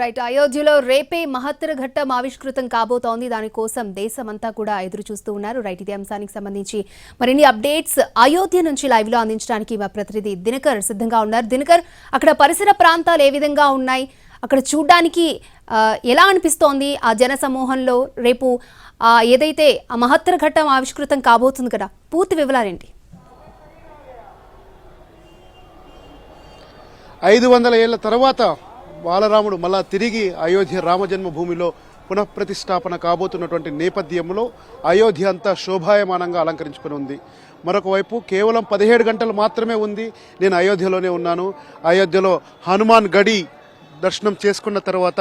Right అయోధ్యలో రేపే మహత్తర ఘట్టం ఆవిష్కృతం కాబోతోంది. దానికోసం దేశమంతా కూడా ఎదురు చూస్తూ ఉన్నారు. రైట్ ఇదే అంశానికి సంబంధించి మరిన్ని అప్డేట్స్. అయోధ్య నుంచి లైవ్లో అందించడానికి మా ప్రతినిధి దినకర్ సిద్ధంగా ఉన్నారు. దినకర్ అక్కడ పరిసర ప్రాంతాలు ఏ విధంగా ఉన్నాయి? అక్కడ చూడడానికి ఎలా అనిపిస్తోంది ఆ జన సమూహంలో రేపు ఏదైతే ఆ మహత్తర ఘట్టం ఆవిష్కృతం కాబోతుంది కదా పూర్తి వివరాలేంటి ఐదు వందల ఏళ్ళ తర్వాత బాలరాముడు మళ్ళా తిరిగి అయోధ్య రామజన్మభూమిలో పునఃప్రతిష్టాపన కాబోతున్నటువంటి నేపథ్యంలో అయోధ్య అంతా శోభాయమానంగా అలంకరించుకుని ఉంది. మరొక వైపు కేవలం పదిహేడు గంటలు మాత్రమే ఉంది. నేను అయోధ్యలోనే ఉన్నాను. అయోధ్యలో హనుమాన్ గడి దర్శనం చేసుకున్న తర్వాత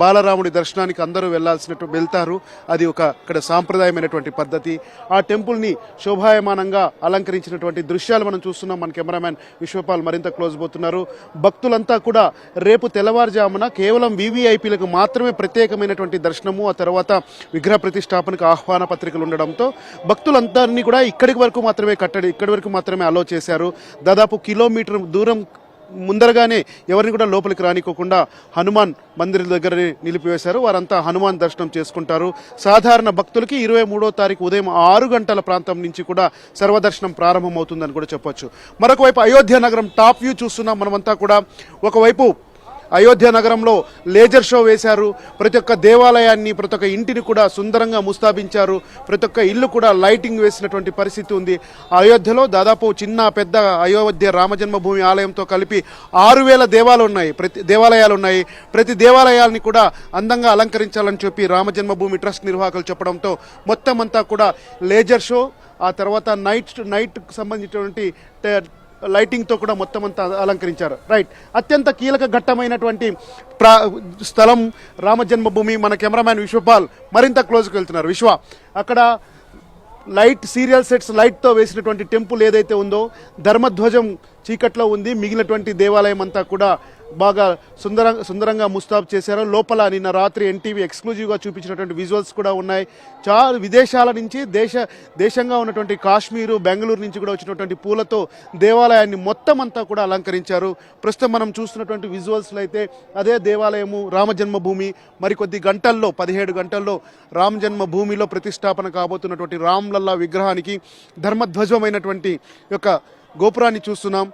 బాలరాముడి దర్శనానికి అందరూ వెళ్ళాల్సినట్టు వెళ్తారు. అది ఒక ఇక్కడ సాంప్రదాయమైనటువంటి పద్ధతి. ఆ టెంపుల్ని శోభాయమానంగా అలంకరించినటువంటి దృశ్యాలు మనం చూస్తున్నాం. మన కెమెరామ్యాన్ విశ్వపాల్ మరింత క్లోజ్ పోతున్నారు. భక్తులంతా కూడా రేపు తెల్లవారుజామున కేవలం వీవీఐపీలకు మాత్రమే ప్రత్యేకమైనటువంటి దర్శనము ఆ తర్వాత విగ్రహ ప్రతిష్టాపనకు ఆహ్వాన పత్రికలు ఉండడంతో భక్తులందరినీ కూడా ఇక్కడికి వరకు మాత్రమే కట్టడి ఇక్కడి వరకు మాత్రమే అలో చేశారు. దాదాపు కిలోమీటర్ దూరం ముందరగానే ఎవరిని కూడా లోపలికి రానికోకుండా హనుమాన్ మందిర్ దగ్గర నిలిపివేశారు. వారంతా హనుమాన్ దర్శనం చేసుకుంటారు. సాధారణ భక్తులకి ఇరవై మూడో తారీఖు ఉదయం ఆరు గంటల ప్రాంతం నుంచి కూడా సర్వదర్శనం ప్రారంభమవుతుందని కూడా చెప్పొచ్చు. మరొకవైపు అయోధ్య నగరం టాప్ వ్యూ చూస్తున్నాం మనమంతా కూడా. ఒకవైపు అయోధ్య నగరంలో లేజర్ షో వేశారు. ప్రతి ఒక్క దేవాలయాన్ని ప్రతి ఒక్క ఇంటిని కూడా సుందరంగా ముస్తాబించారు. ప్రతి ఒక్క ఇల్లు కూడా లైటింగ్ వేసినటువంటి పరిస్థితి ఉంది. అయోధ్యలో దాదాపు చిన్న పెద్ద అయోధ్య రామజన్మభూమి ఆలయంతో కలిపి ఆరు వేల దేవాలు ఉన్నాయి ప్రతి దేవాలయాలు ఉన్నాయి ప్రతి దేవాలయాల్ని కూడా అందంగా అలంకరించాలని చెప్పి రామజన్మభూమి ట్రస్ట్ నిర్వాహకులు చెప్పడంతో మొత్తం అంతా కూడా లేజర్ షో ఆ తర్వాత నైట్ నైట్ సంబంధించినటువంటి లైటింగ్తో కూడా మొత్తం అంతా అలంకరించారు. రైట్ అత్యంత కీలక ఘట్టమైనటువంటి ప్రా స్థలం రామ జన్మభూమి మన కెమెరామ్యాన్ విశ్వపాల్ మరింత క్లోజ్కి వెళ్తున్నారు. విశ్వ అక్కడ లైట్ సీరియల్ సెట్స్ లైట్తో వేసినటువంటి టెంపుల్ ఏదైతే ఉందో ధర్మధ్వజం చీకట్లో ఉంది మిగిలినటువంటి దేవాలయం అంతా కూడా బాగా సుందర సుందరంగా ముస్తాబ్ చేశారు. లోపల నిన్న రాత్రి ఎన్టీవీ ఎక్స్క్లూజివ్గా చూపించినటువంటి విజువల్స్ కూడా ఉన్నాయి. చాలా విదేశాల నుంచి దేశ దేశంగా ఉన్నటువంటి కాశ్మీరు బెంగళూరు నుంచి కూడా వచ్చినటువంటి పూలతో దేవాలయాన్ని మొత్తం అంతా కూడా అలంకరించారు. ప్రస్తుతం మనం చూస్తున్నటువంటి విజువల్స్లో అయితే అదే దేవాలయము రామ జన్మభూమి మరికొద్ది గంటల్లో పదిహేడు గంటల్లో రామ జన్మభూమిలో ప్రతిష్టాపన కాబోతున్నటువంటి రామ్లల్లా విగ్రహానికి ధర్మధ్వజమైనటువంటి యొక్క గోపురాన్ని చూస్తున్నాం.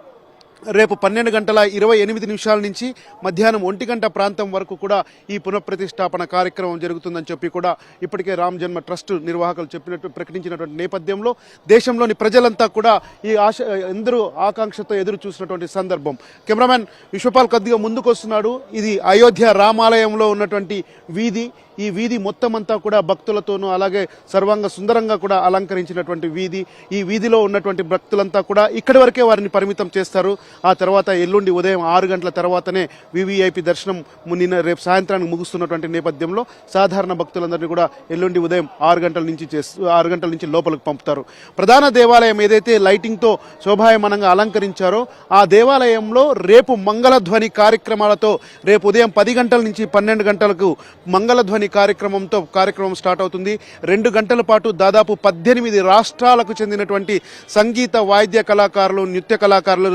రేపు పన్నెండు గంటల ఇరవై ఎనిమిది నిమిషాల నుంచి మధ్యాహ్నం ఒంటి గంట ప్రాంతం వరకు కూడా ఈ పునఃప్రతిష్టాపన కార్యక్రమం జరుగుతుందని చెప్పి కూడా ఇప్పటికే రామ్ జన్మ ట్రస్ట్ నిర్వాహకులు చెప్పినట్టు ప్రకటించినటువంటి నేపథ్యంలో దేశంలోని ప్రజలంతా కూడా ఈ ఆశ ఎందరూ ఆకాంక్షతో ఎదురు చూసినటువంటి సందర్భం. కెమెరామ్యాన్ విశ్వపాల్ కొద్దిగా ముందుకు వస్తున్నాడు. ఇది అయోధ్య రామాలయంలో ఉన్నటువంటి వీధి. ఈ వీధి మొత్తం అంతా కూడా భక్తులతోనూ అలాగే సర్వాంగ సుందరంగా కూడా అలంకరించినటువంటి వీధి. ఈ వీధిలో ఉన్నటువంటి భక్తులంతా కూడా ఇక్కడి వరకే వారిని పరిమితం చేస్తారు. ఆ తర్వాత ఎల్లుండి ఉదయం ఆరు గంటల తర్వాతనే వివిఐపి దర్శనం నిన్న రేపు సాయంత్రానికి ముగుస్తున్నటువంటి నేపథ్యంలో సాధారణ భక్తులందరినీ కూడా ఎల్లుండి ఉదయం ఆరు గంటల నుంచి చేస్తూ ఆరు గంటల నుంచి లోపలికి పంపుతారు. ప్రధాన దేవాలయం ఏదైతే లైటింగ్తో శోభాయమానంగా అలంకరించారో ఆ దేవాలయంలో రేపు మంగళధ్వని కార్యక్రమాలతో రేపు ఉదయం పది గంటల నుంచి పన్నెండు గంటలకు మంగళధ్వని కార్యక్రమంతో కార్యక్రమం స్టార్ట్ అవుతుంది. రెండు గంటల పాటు దాదాపు పద్దెనిమిది రాష్ట్రాలకు చెందినటువంటి సంగీత వాయిద్య కళాకారులు నృత్య కళాకారులు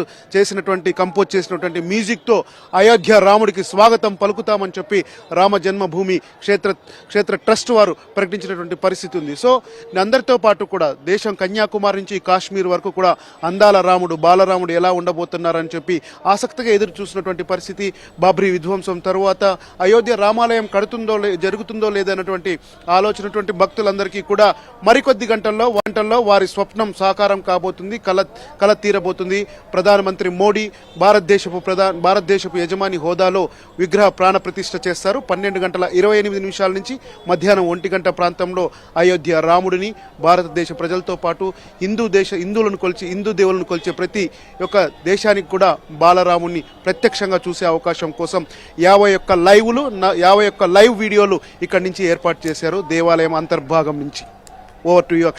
చేసినటువంటి కంపోజ్ చేసినటువంటి మ్యూజిక్తో అయోధ్య రాముడికి స్వాగతం పలుకుతామని చెప్పి రామ జన్మభూమి క్షేత్ర క్షేత్ర ట్రస్ట్ వారు ప్రకటించినటువంటి పరిస్థితి ఉంది. సో అందరితో పాటు కూడా దేశం కన్యాకుమారి నుంచి కాశ్మీర్ వరకు కూడా అందాల రాముడు బాలరాముడు ఎలా ఉండబోతున్నారని చెప్పి ఆసక్తిగా ఎదురు చూసినటువంటి పరిస్థితి. బాబ్రీ విధ్వంసం తరువాత అయోధ్య రామాలయం కడుతుందో లే- జరుగుతుందో లేదన్నటువంటి ఆలోచనటువంటి భక్తులందరికీ కూడా మరికొద్ది గంటల్లో గంటల్లో వారి స్వప్నం సాకారం కాబోతుంది కల కల తీరబోతుంది. ప్రధానమంత్రి మోడీ భారతదేశపు ప్రధాన భారతదేశపు యజమాని హోదాలో విగ్రహ ప్రాణ ప్రతిష్ఠ చేస్తారు. పన్నెండు గంటల ఇరవై ఎనిమిది నిమిషాల నుంచి మధ్యాహ్నం ఒంటి గంట ప్రాంతంలో అయోధ్య రాముడిని భారతదేశ ప్రజలతో పాటు హిందూ దేశ హిందువులను కొలిచి హిందూ దేవులను కొలిచే ప్రతి ఒక్క దేశానికి కూడా బాలరాముడిని ప్రత్యక్షంగా చూసే అవకాశం కోసం యాభై ఒక్క లైవ్లు యాభై ఒక్క లైవ్ వీడియోలు ఇక్కడి నుంచి ఏర్పాటు చేశారు దేవాలయం అంతర్భాగం నుంచి. Over to you